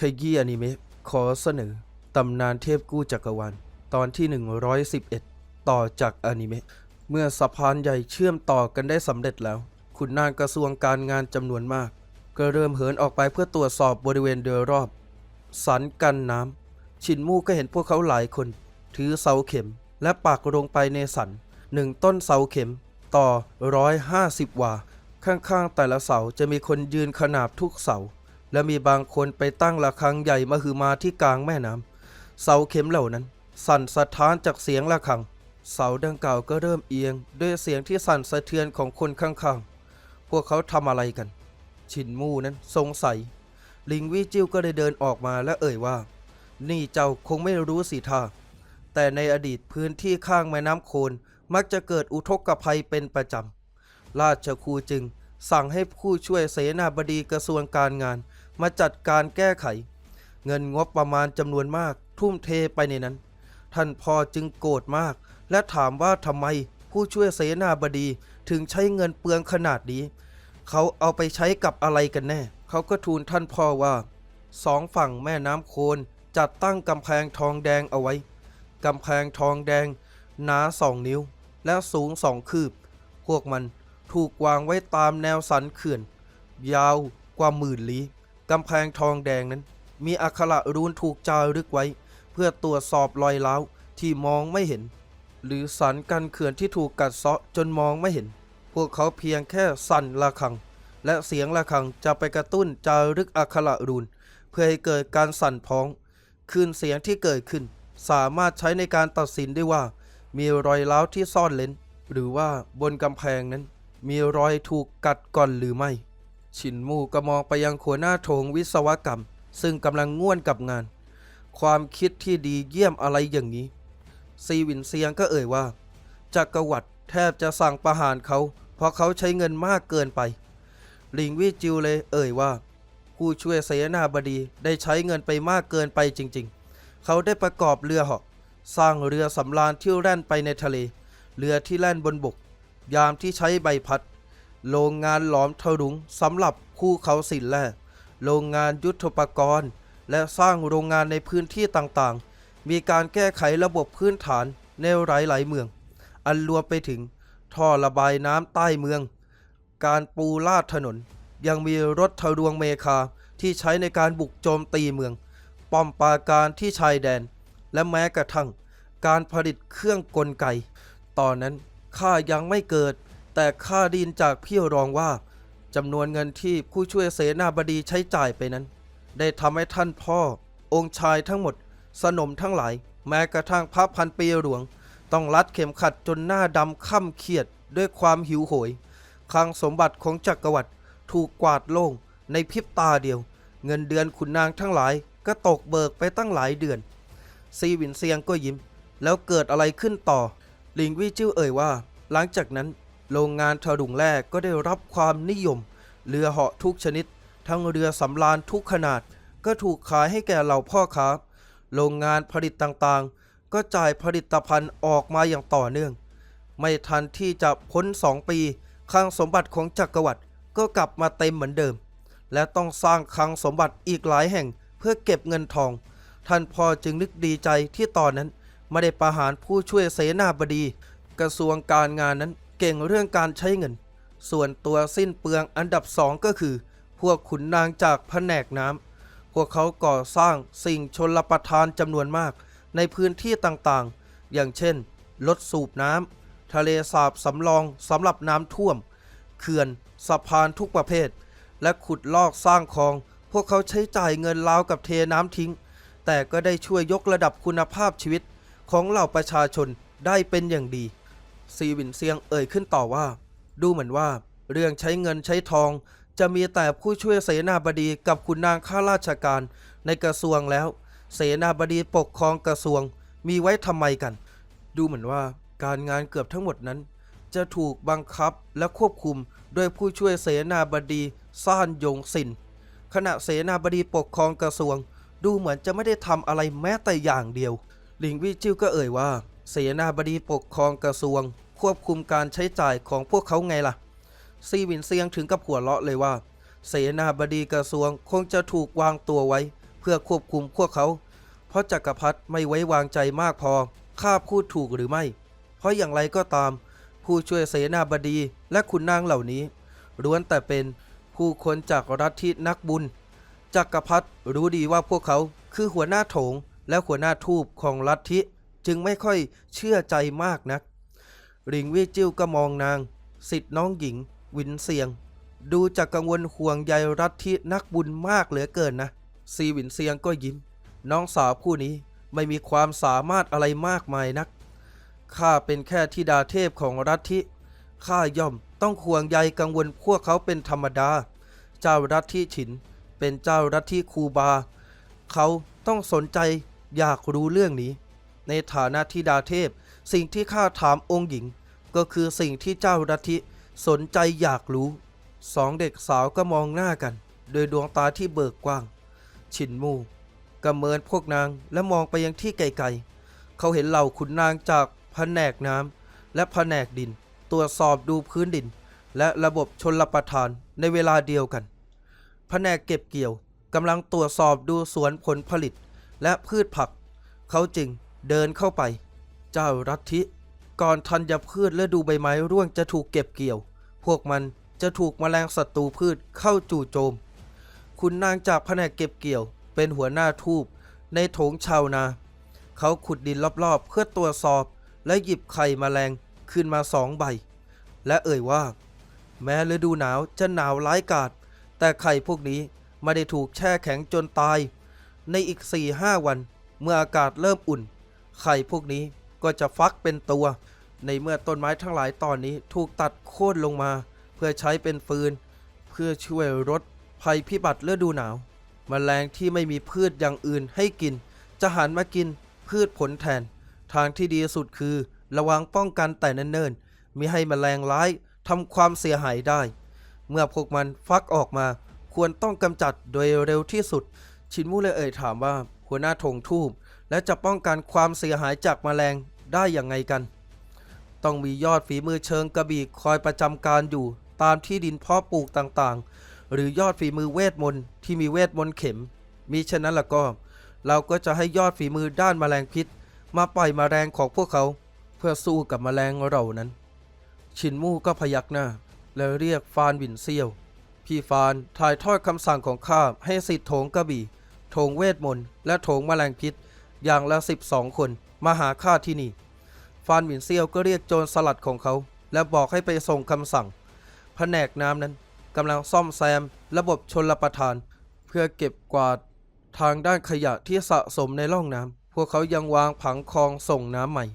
ขยี้อนิเมะขอเสนอ ตำนานเทพกู้จักรวาลตอนที่ 111 ต่อจากอนิเมะเมื่อสะพานใหญ่เชื่อมต่อกันได้สำเร็จแล้ว ขุนนางกระทรวงการงานจำนวนมาก ก็เริ่มเหินออกไปเพื่อตรวจสอบบริเวณโดยรอบ สันกันน้ำ ชินมู่ก็เห็นพวกเขาหลายคน ถือเสาเข็มและปักลงไปในสันหนึ่งต้นเสาเข็มต่อร้อยห้าสิบวา ข้างๆแต่ละเสาจะมีคนยืนขนาบทุกเสา และมีบางคนไปตั้งระฆังใหญ่มหึมาที่กลางแม่น้ำเสาเข็มเหล่านั้น สั่นสะท้านจากเสียงระฆัง เสาดังกล่าวก็เริ่มเอียง ด้วยเสียงที่สั่นสะเทือนของคนข้างๆ พวกเขาทำอะไรกัน ชินมู่นั้นสงสัย ลิงวิจิวก็ได้เดินออกมาและเอ่ยว่า นี่เจ้าคงไม่รู้สิท่าแต่ในอดีตพื้นที่ข้างแม่น้ำโคนมักจะเกิดอุทกภัยเป็นประจำราชครูจึงสั่งให้ผู้ช่วยเสนาบดีกระทรวงการงาน มาจัดการแก้ไข เงินงบประมาณจำนวนมาก ทุ่มเทไปในนั้น ท่านพ่อจึงโกรธมาก และถามว่าทำไมผู้ช่วยเสนาบดีถึงใช้เงินเปลืองขนาดนี้ เขาเอาไปใช้กับอะไรกันแน่ เขาก็ทูลท่านพ่อว่าสองฝั่งแม่น้ำโคนจัดตั้งกำแพงทองแดงเอาไว้กำแพงทองแดง หนาสองนิ้ว และสูงสองคืบ พวกมันถูกวางไว้ตามแนวสันเขื่อน ยาวกว่าหมื่นลี้ กำแพงทองแดงนั้น มีอักขระรูนถูกจารึกไว้ เพื่อตรวจสอบรอยร้าวที่มองไม่เห็น หรือสันกันเขื่อนที่ถูกกัดเซาะจนมองไม่เห็น พวกเขาเพียงแค่สั่นระฆัง และเสียงระฆังจะไปกระตุ้นจารึกอักขระรูน เพื่อให้เกิดการสั่นพ้องคลื่นเสียงที่เกิดขึ้น สามารถใช้ในการตัดสินได้ว่า มีรอยร้าวที่ซ่อนเลนหรือว่าบนกำแพงนั้น มีรอยถูกกัดก่อนหรือไม่ ชินมู่ก็มองไปยังขัวหน้าโถงวิศวกรรม ซึ่งกำลังง่วนกับงาน ความคิดที่ดีเยี่ยมอะไรอย่างนี้ ซีวินเซียงก็เอ่ยว่าจักรวรรดิแทบจะสั่งประหารเขา เพราะเขาใช้เงินมากเกินไป ลิงวิจิวเลยเอ่ยว่า ผู้ช่วยเสนาบดีได้ใช้เงินไปมากเกินไปจริง ๆ เขาได้ประกอบเรือหาะสร้างเรือสำราญที่แล่นไปในทะเล เรือที่แล่นบนบก ยามที่ใช้ใบพัด โรงงานหลอมทะลุงสำหรับคู่เขาสินแร่โรงงานยุทธปกรณ์ และสร้างโรงงานในพื้นที่ต่างๆ มีการแก้ไขระบบพื้นฐานในหลายๆเมือง อันรวมไปถึงท่อระบายน้ำใต้เมือง การปูลาดถนน ยังมีรถทะลวงเมคาที่ใช้ในการบุกโจมตีเมือง ป้อมปราการที่ชายแดน และแม้กระทั่ง การผลิตเครื่องกลไก ตอนนั้นข้ายังไม่เกิด แต่ข้าดินจากพี่รองว่าจำนวนเงินที่ผู้ช่วยเสนาบดีใช้จ่ายไปนั้น ได้ทำให้ท่านพ่อ องค์ชายทั้งหมด สนมทั้งหลาย แม้กระทั่งพระพันปีหลวง ต้องรัดเข็มขัดจนหน้าดำค่ำเครียดด้วยความหิวโหยคลังสมบัติของจักรวรรดิถูกกวาดโล่งในพริบตาเดียว เงินเดือนขุนนางทั้งหลายก็ตกเบิกไปตั้งหลายเดือน ซีวินเซียงก็ยิ้ม แล้วเกิดอะไรขึ้นต่อ ลิงวิจิ้วเอ่ยว่า หลังจากนั้น โรงงานถลุงแร่ก็ได้รับความนิยม เรือเหาะทุกชนิด ทั้งเรือสำราญทุกขนาด ก็ถูกขายให้แก่เหล่าพ่อค้า โรงงานผลิตต่างๆ ก็จ่ายผลิตภัณฑ์ออกมาอย่างต่อเนื่อง ไม่ทันที่จะพ้นสองปีคลังสมบัติของจักรวรรดิก็กลับมาเต็มเหมือนเดิม และต้องสร้างคลังสมบัติอีกหลายแห่งเพื่อเก็บเงินทอง ท่านพ่อจึงนึกดีใจที่ตอนนั้นไม่ได้ประหารผู้ช่วยเสนาบดี กระทรวงการงานนั้น เก่งเรื่องการใช้เงิน ส่วนตัวสิ้นเปลืองอันดับสองก็คือ พวกขุนนางจากแผนกน้ำพวกเขาก่อสร้างสิ่งชนลประทานจำนวนมากในพื้นที่ต่างๆ อย่างเช่น รถสูบน้ำทะเลสาบสำรองสำหรับน้ำท่วม เขื่อนสะพานทุกประเภท และขุดลอกสร้างคลอง พวกเขาใช้จ่ายเงินราวกับเทน้ำทิ้ง แต่ก็ได้ช่วยยกระดับคุณภาพชีวิตของเหล่าประชาชนได้เป็นอย่างดี ซีวินเซียงเอ่ยขึ้นต่อว่า ดูเหมือนว่า เรื่องใช้เงินใช้ทอง จะมีแต่ผู้ช่วยเสนาบดีกับคุณนางข้าราชการในกระทรวงแล้ว เสนาบดีปกครองกระทรวงมีไว้ทำไมกัน ดูเหมือนว่าการงานเกือบทั้งหมดนั้น จะถูกบังคับและควบคุมโดยผู้ช่วยเสนาบดีซ่านยงสินขณะเสนาบดีปกครองกระทรวง ดูเหมือนจะไม่ได้ทำอะไรแม้แต่อย่างเดียว หลิงวิจิ้วก็เอ่ยว่า เสนาบดีปกครองกระทรวง ควบคุมการใช้จ่ายของพวกเขาไงล่ะ ซีวินเซียงถึงกับหัวเราะเลยว่า เสนาบดีกระทรวงคงจะถูกวางตัวไว้ เพื่อควบคุมพวกเขา เพราะจักรพรรดิไม่ไว้วางใจมากพอข้าพูดถูกหรือไม่ เพราะอย่างไรก็ตาม ผู้ช่วยเสนาบดีและขุนนางเหล่านี้ล้วนแต่เป็นผู้คนจากรัฐที่นักบุญจักรพรรดิรู้ดีว่าพวกเขาคือหัวหน้าโถงและหัวหน้าทูปของลัทธิ จึงไม่ค่อยเชื่อใจมากนักริงวิจิ้วก็มองนาง สิทธิ์น้องหญิง วินเซียง ดูจะกังวลห่วงใยรัฐที่นักบุญมากเหลือเกินนะ ซีวินเซียงก็ยิ้ม น้องสาวผู้นี้ไม่มีความสามารถอะไรมากมายนัก ข้าเป็นแค่ธิดาเทพของรัฐที่ข้าย่อมต้องห่วงใยกังวลพวกเขาเป็นธรรมดา เจ้ารัฐที่ฉิน เป็นเจ้ารัฐที่คูบา เขาต้องสนใจอยากรู้เรื่องนี้ ในฐานะธิดาเทพ สิ่งที่ข้าถามองค์หญิง ก็คือสิ่งที่เจ้ารัฐที่สนใจอยากรู้สองเด็กสาวก็มองหน้ากัน โดยดวงตาที่เบิกกว้างฉินมูกำเมินพวกนางและมองไปยังที่ไกลๆ เขาเห็นเหล่าขุนนางจากแผนกน้ำและแผนกดิน ตรวจสอบดูพื้นดิน และระบบชนลประทานในเวลาเดียวกันแผนกเก็บเกี่ยวกำลังตรวจสอบดูสวนผลผลิตและพืชผัก เขาจึง เดินเข้าไป เจ้ารัฐิก่อนธัญพืชและดูใบไม้ร่วงจะถูกเก็บเกี่ยว พวกมันจะถูกแมลงศัตรูพืชเข้าจู่โจม คุณนางจากแผนกเก็บเกี่ยว เป็นหัวหน้าทูบในโถงชาวนา เขาขุดดินรอบๆ เพื่อตรวจสอบ และหยิบไข่แมลงขึ้นมาสองใบ และเอ่ยว่า แม้ฤดูหนาวจะหนาวร้ายกาจแต่ไข่พวกนี้ไม่ได้ถูกแช่แข็งจนตาย ในอีก4ี่ห้าวัน เมื่ออากาศเริ่มอุ่น ไข่พวกนี้ก็จะฟักเป็นตัว ในเมื่อต้นไม้ทั้งหลายตอนนี้ถูกตัดโค่นลงมา เพื่อใช้เป็นฟืน เพื่อช่วยลดภัยพิบัติฤดูหนาวแมลงที่ไม่มีพืชอย่างอื่นให้กิน จะหันมากินพืชผลแทน ทางที่ดีสุดคือ ระวังป้องกันแต่เนิ่นๆมิให้แมลงร้ายทำความเสียหายได้ เมื่อพวกมันฟักออกมา ควรต้องกำจัดโดยเร็วที่สุด ชินมูเลยเอ่ยถามว่าหัวหน้าธงทูบ และจะป้องกันความเสียหายจากแมลงได้อย่างไงกัน ต้องมียอดฝีมือเชิงกระบี่คอยประจำการอยู่ตามที่ดินเพาะปลูกต่างๆ หรือยอดฝีมือเวทมนต์ที่มีเวทมนต์เข็มมีฉะนั้นละก็ เราก็จะให้ยอดฝีมือด้านแมลงพิษ มาปล่อยแมลงของพวกเขา เพื่อสู้กับแมลงเหล่านั้น ชินมู่ก็พยักหน้า แล้วเรียกฟานวินเซียว พี่ฟานถ่ายทอดคำสั่งของข้าให้สิทธิ์โถงกระบี่โถงเวทมนต์และโถงแมลงพิษ อย่างละสิบสองคน มาหาข้าที่นี่ ฟานหวินเซียวก็เรียกโจรสลัดของเขา และบอกให้ไปส่งคำสั่ง แผนกน้ำนั้นกำลังซ่อมแซม ระบบชนลประทาน เพื่อเก็บกวาดทางด้านขยะที่สะสมในร่องน้ำ พวกเขายังวางผังคลองส่งน้ำใหม่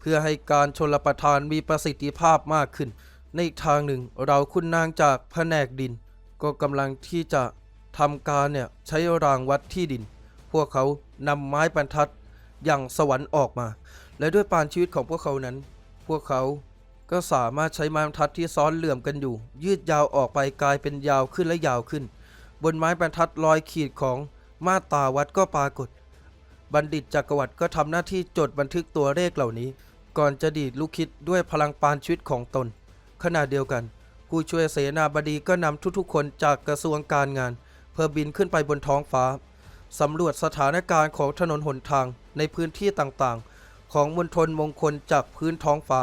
เพื่อให้การชนลประทานมีประสิทธิภาพมากขึ้น ในอีกทางหนึ่งเราคุณนางจากแผนกดิน ก็กำลังที่จะทำการเนี่ยใช้รางวัดที่ดิน พวกเขานำไม้บรรทัดอย่างสวรรค์ออกมา และด้วยปานชีวิตของพวกเขานั้น พวกเขาก็สามารถใช้ไม้บรรทัดที่ซ้อนเหลื่อมกันอยู่ ยืดยาวออกไปกลายเป็นยาวขึ้นและยาวขึ้น บนไม้บรรทัดรอยขีดของมาตาวัดก็ปรากฏ บัณฑิตจักรวรรดิก็ทำหน้าที่จดบันทึกตัวเลขเหล่านี้ ก่อนจะดีดลูกคิดด้วยพลังปานชีวิตของตน ขณะเดียวกัน ผู้ช่วยเสนาบดีก็นำทุกๆคนจากกระทรวงการงาน เพื่อบินขึ้นไปบนท้องฟ้า สำรวจสถานการณ์ของถนนหนทางในพื้นที่ต่างๆ ของมณฑลมงคลจากพื้นท้องฟ้า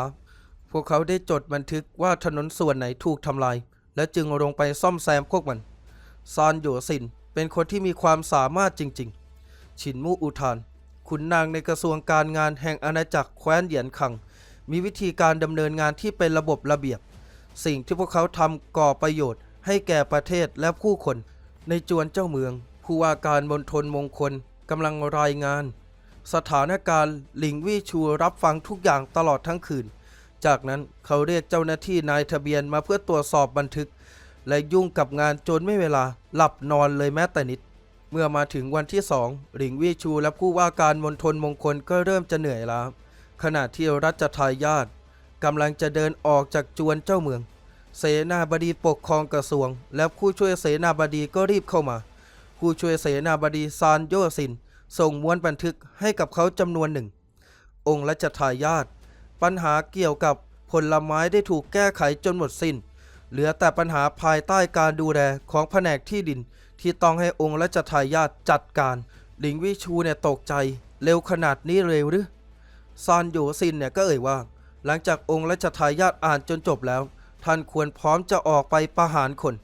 พวกเขาได้จดบันทึกว่าถนนส่วนไหนถูกทำลาย และจึงลงไปซ่อมแซมพวกมันซานโยซินเป็นคนที่มีความสามารถจริง ๆ ชินมูอุทาน ขุนนางในกระทรวงการงานแห่งอาณาจักรแคว้นเหยียนคัง มีวิธีการดำเนินงานที่เป็นระบบระเบียบ สิ่งที่พวกเขาทำก่อประโยชน์ให้แก่ประเทศและผู้คนในจวนเจ้าเมือง ผู้ว่าการมณฑลมงคลกำลังรายงาน สถานการณ์หลิงวี่ชูรับฟังทุกอย่างตลอดทั้งคืน จากนั้นเขาเรียกเจ้าหน้าที่นายทะเบียนมาเพื่อตรวจสอบบันทึก และยุ่งกับงานจนไม่เวลาหลับนอนเลยแม้แต่นิด เมื่อมาถึงวันที่สองหลิงวี่ชูและผู้ว่าการมณฑลมงคลก็เริ่มจะเหนื่อยล้าขณะที่รัชทายาทกำลังจะเดินออกจากจวนเจ้าเมือง เสนาบดีปกครองกระทรวง และผู้ช่วยเสนาบดีก็รีบเข้ามา ผู้ช่วยเสนาบดีซานโยซิน ส่งม้วนบันทึกให้กับเขาจำนวนหนึ่ง องค์รัชทายาทปัญหาเกี่ยวกับผลไม้ได้ถูกแก้ไขจนหมดสิน้น เหลือแต่ปัญหาภายใต้การดูแลของแผนกที่ดิน ที่ต้องให้องค์รัชทายาทจัดการ หลิงวิชูเนี่ยตกใจเร็วขนาดนี้เลยหรือซานโยซินเนี่ยก็เอ่ยว่า หลังจากองค์รัชทายาทอ่านจนจบแล้ว ท่านควรพร้อมจะออกไปประหารคน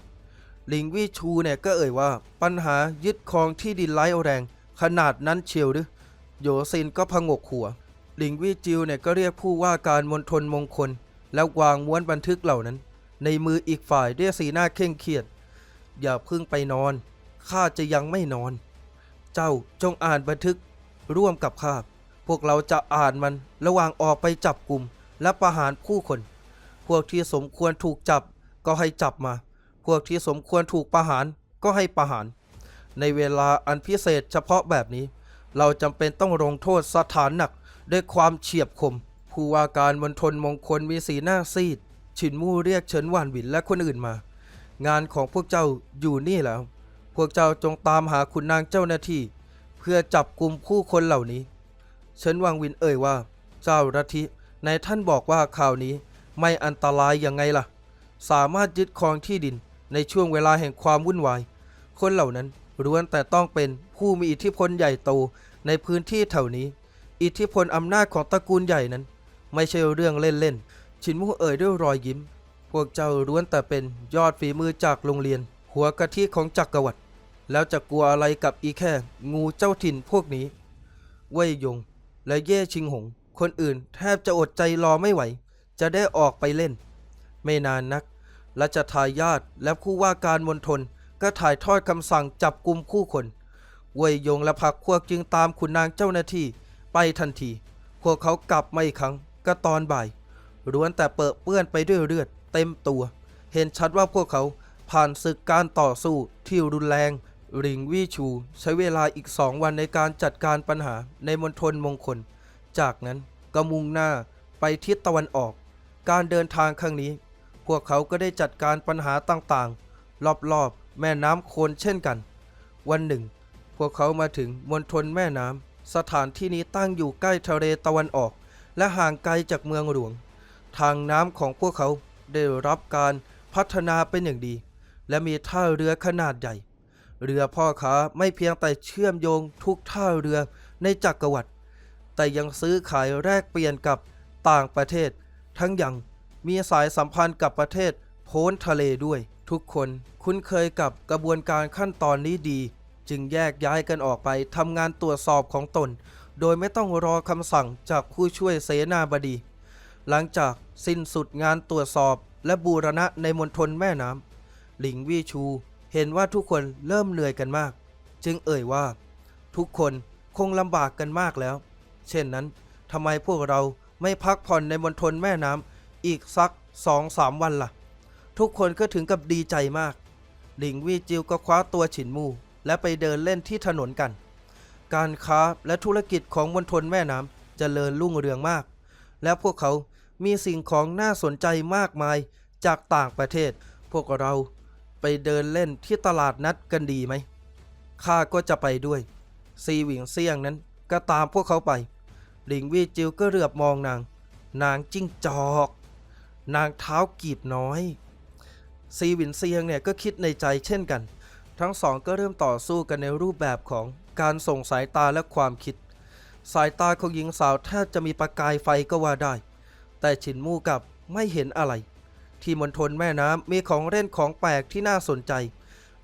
หลิงวิชูเนี่ยก็เอ่ยว่าปัญหายึดครองที่ดินไร้แรง ขนาดนั้นเชียวหรือโยซินก็พงกหัว หลิงวิจิวเนี่ยก็เรียกผู้ว่าการมณฑลมงคล แล้ววางม้วนบันทึกเหล่านั้น ในมืออีกฝ่ายด้วยสีหน้าเคร่งเครียด อย่าเพึ่งไปนอนข้าจะยังไม่นอน เจ้าจงอ่านบันทึกร่วมกับข้าพวกเราจะอ่านมันระหว่างออกไปจับกลุ่มและประหารผู้คน พวกที่สมควรถูกจับก็ให้จับมา พวกที่สมควรถูกประหารก็ให้ประหาร ในเวลาอันพิเศษเฉพาะแบบนี้ เราจำเป็นต้องลงโทษสถานหนักด้วยความเฉียบคม ผู้ว่าการมณฑลมงคลมีสีหน้าซีด ฉินมู่เรียกเฉินหวานหวินและคนอื่นมา งานของพวกเจ้าอยู่นี่แล้ว พวกเจ้าจงตามหาขุนนางเจ้าหน้าที่ เพื่อจับกลุ่มผู้คนเหล่านี้ เฉินวังวินเอ่ยว่า เจ้ารัทิในท่านบอกว่าข่าวนี้ไม่อันตรายยังไงล่ะ สามารถยึดครองที่ดิน ในช่วงเวลาแห่งความวุ่นวาย คนเหล่านั้นล้วนแต่ต้องเป็นผู้มีอิทธิพลใหญ่โตในพื้นที่แถวนี้ อิทธิพลอำนาจของตระกูลใหญ่นั้น ไม่ใช่เรื่องเล่นๆ ชินมู่เอ่ยด้วยรอยยิ้ม พวกเจ้าล้วนแต่เป็นยอดฝีมือจากโรงเรียน หัวกะทิของจักรวรรดิ แล้วจะกลัวอะไรกับอีแค่ งูเจ้าถิ่นพวกนี้ เว่ยยง และเย่ชิงหง คนอื่นแทบจะอดใจรอไม่ไหว จะได้ออกไปเล่น ไม่นานนัก รัชทายาทและผู้ว่าการมณฑลก็ถ่ายทอดคำสั่งจับกลุ่มผู้คนเวยยงและพรรคพวกจึงตามขุนนางเจ้าหน้าที่ไปทันที พวกเขากลับมาอีกครั้งก็ตอนบ่ายล้วนแต่เปื้อะเปื้อนไปด้วยเลือดเต็มตัว เห็นชัดว่าพวกเขาผ่านศึกการต่อสู้ที่รุนแรงริงวี่ชู ใช้เวลาอีกสองวันในการจัดการปัญหาในมณฑลมงคล จากนั้นก็มุ่งหน้าไปทิศตะวันออก การเดินทางครั้งนี้ พวกเขาก็ได้จัดการปัญหาต่างๆ รอบๆ แม่น้ำโคนเช่นกัน วันหนึ่ง พวกเขามาถึงมณฑลแม่น้ำ สถานที่นี้ตั้งอยู่ใกล้ทะเลตะวันออก และห่างไกลจากเมืองหลวง ทางน้ำของพวกเขาได้รับการพัฒนาเป็นอย่างดี และมีท่าเรือขนาดใหญ่ เรือพ่อค้าไม่เพียงแต่เชื่อมโยงทุกท่าเรือในจักรวรรดิแต่ยังซื้อขายแลกเปลี่ยนกับต่างประเทศ ทั้งยัง มีสายสัมพันธ์กับประเทศโพ้นทะเลด้วย ทุกคนคุ้นเคยกับกระบวนการขั้นตอนนี้ดี จึงแยกย้ายกันออกไปทำงานตรวจสอบของตน โดยไม่ต้องรอคำสั่งจากผู้ช่วยเสนาบดี หลังจากสิ้นสุดงานตรวจสอบและบูรณะในมณฑลแม่น้ำหลิงวี่ชู เห็นว่าทุกคนเริ่มเหนื่อยกันมาก จึงเอ่ยว่า ทุกคนคงลำบากกันมากแล้ว เช่นนั้นทำไมพวกเราไม่พักผ่อนในมณฑลแม่น้ำ อีกสักสองสามวันล่ะ ทุกคนก็ถึงกับดีใจมาก หลิงวี่จิวก็คว้าตัวฉินมู และไปเดินเล่นที่ถนนกัน การค้าและธุรกิจของมณฑลแม่น้ำเจริญรุ่งเรืองมาก และพวกเขามีสิ่งของน่าสนใจมากมายจากต่างประเทศ พวกเราไปเดินเล่นที่ตลาดนัดกันดีไหมข้าก็จะไปด้วย ซีหวิงเซียงนั้นก็ตามพวกเขาไป หลิงวี่จิวก็เหลือบมองนาง นางจิ้งจอก นางเท้ากีบน้อย ซีหวินเซียงเนี่ยก็คิดในใจเช่นกัน ทั้งสองก็เริ่มต่อสู้กันในรูปแบบของการส่งสายตาและความคิด สายตาของหญิงสาวแทบจะมีประกายไฟก็ว่าได้ แต่ฉินมู่กับไม่เห็นอะไร ที่มณฑลแม่น้ำมีของเล่นของแปลกที่น่าสนใจ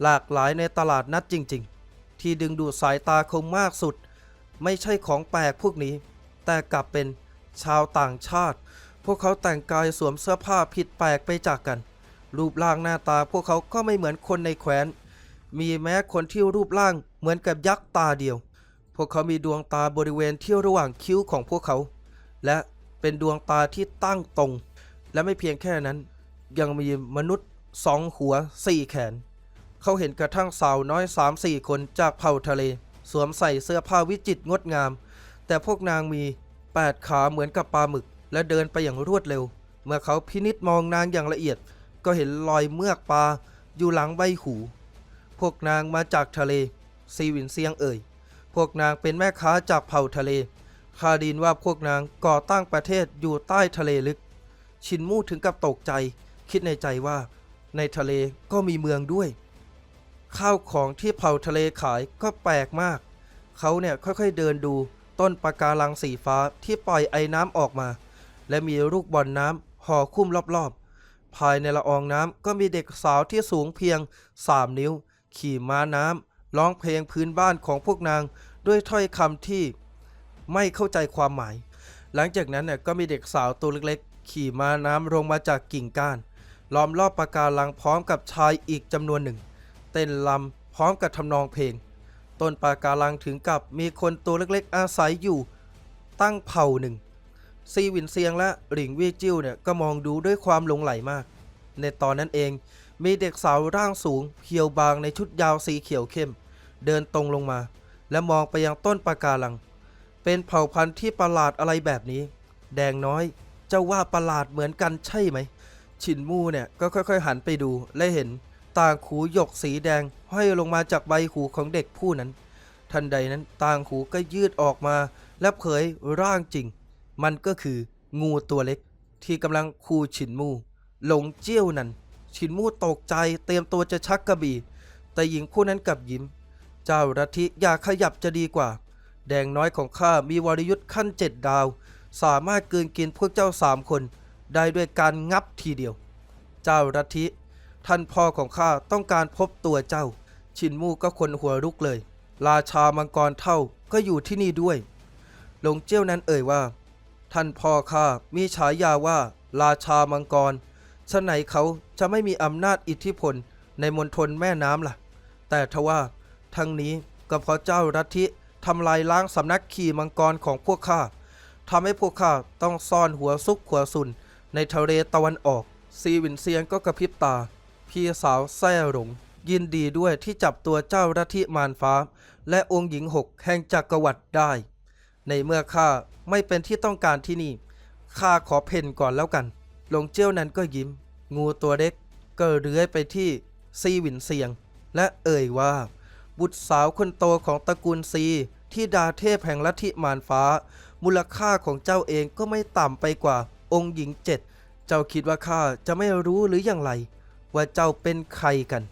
หลากหลายในตลาดนัดจริง ๆ ที่ดึงดูดสายตาคงมากสุด ไม่ใช่ของแปลกพวกนี้ แต่กลับเป็นชาวต่างชาติ พวกเขาแต่งกายสวมเสื้อผ้าผิดแปลกไปจากกัน รูปร่างหน้าตาพวกเขาก็ไม่เหมือนคนในแคว้น มีแม้คนที่รูปร่างเหมือนกับยักษ์ตาเดียว พวกเขามีดวงตาบริเวณที่ระหว่างคิ้วของพวกเขา และเป็นดวงตาที่ตั้งตรง และไม่เพียงแค่นั้น ยังมีมนุษย์สองหัวสี่แขน เขาเห็นกระทั่งสาวน้อยสามสี่คนจากเผ่าทะเล สวมใส่เสื้อผ้าวิจิตรงดงาม แต่พวกนางมีแปดขาเหมือนกับปลาหมึก และเดินไปอย่างรวดเร็ว เมื่อเขาพินิษมองนางอย่างละเอียด ก็เห็นรอยเมือกปลาอยู่หลังใบหู พวกนางมาจากทะเล ซีวินเซียงเอ่ย พวกนางเป็นแม่ค้าจากเผ่าทะเลคาดินว่าพวกนางก่อตั้งประเทศอยู่ใต้ทะเลลึก ชินมู่ถึงกับตกใจ คิดในใจว่า ในทะเลก็มีเมืองด้วย ข้าวของที่เผ่าทะเลขายก็แปลกมาก เขาเนี่ยค่อยๆเดินดูต้นปะการังสีฟ้าที่ปล่อยไอ้น้ำออกมา และมีลูกบอลน้ำห่อคุ้มรอบๆ ภายในละอองน้ำก็มีเด็กสาวที่สูงเพียง3นิ้ว ขี่ม้าน้ำร้องเพลงพื้นบ้านของพวกนางด้วยถ้อยคำที่ไม่เข้าใจความหมาย หลังจากนั้นเนี่ยก็มีเด็กสาวตัวเล็กๆ ขี่ม้าน้ำลงมาจากกิ่งก้าน ล้อมรอบปะการังพร้อมกับชายอีกจำนวนหนึ่ง เต้นลำพร้อมกับทำนองเพลง ต้นปะการังถึงกับมีคนตัวเล็กๆ อาศัยอยู่ ตั้งเผ่าหนึ่ง ซีวินเซียงและหลิงวี่จิ้วเนี่ยก็มองดูด้วยความหลงไหลมาก ในตอนนั้นเองมีเด็กสาวร่างสูงเพียวบางในชุดยาวสีเขียวเข้ม เดินตรงลงมา และมองไปยังต้นปะการัง เป็นเผ่าพันธุ์ที่ประหลาดอะไรแบบนี้ แดงน้อยเจ้าว่าประหลาดเหมือนกันใช่ไหม ชินมู่เนี่ยก็ค่อยๆ หันไปดูและเห็นต่างหูหยกสีแดงห้อยลงมาจากใบหูของเด็กผู้นั้น ทันใดนั้นต่างหูก็ยืดออกมาและเผยร่างจริง มันก็คืองูตัวเล็ก ที่กำลังคูชินมู หลงเจี้ยวนั้นชินมูตกใจเตรียมตัวจะชักกระบี่ แต่หญิงผู้นั้นกลับยิ้ม เจ้ารัทิอย่าขยับจะดีกว่า แดงน้อยของข้ามีวรยุทธ์ขั้นเจ็ดดาว สามารถกืนกินพวกเจ้าสามคน ได้ด้วยการงับทีเดียว เจ้ารัทิท่านพ่อของข้าต้องการพบตัวเจ้า ชินมูก็คนหัวลุกเลย ราชามังกรเท่าก็อยู่ที่นี่ด้วย หลงเจี้ยวนั้นเอ่ยว่า ท่านพ่อข้ามีฉายาว่าราชามังกรฉะไหนเขาจะไม่มีอำนาจอิทธิพลในมณฑลแม่น้ำล่ะ แต่ทว่าทั้งนี้ก็เพราะเจ้ารัทิทำลายล้างสำนักขี่มังกรของพวกข้าทำให้พวกข้าต้องซ่อนหัวซุกหัวซุน ในทะเลตะวันออก ซีวินเซียงก็กระพริบตา พี่สาวแซ่หลง ยินดีด้วยที่จับตัวเจ้ารัทิมารฟ้า และองค์หญิงหกแห่งจักรวรรดิได้ ในเมื่อข้าไม่เป็นที่ต้องการที่นี่ข้าขอเพ่นก่อนแล้วกัน หลงเจี้ยวนั้นก็ยิ้ม งูตัวเล็กก็เลื้อยไปที่ซีหวินเซียง และเอ่ยว่า บุตรสาวคนโตของตระกูลซีที่ดาเทพแห่งลัทธิมารฟ้า มูลค่าของเจ้าเองก็ไม่ต่ำไปกว่าองค์หญิงเจ็ด เจ้าคิดว่าข้าจะไม่รู้หรืออย่างไร ว่าเจ้าเป็นใครกัน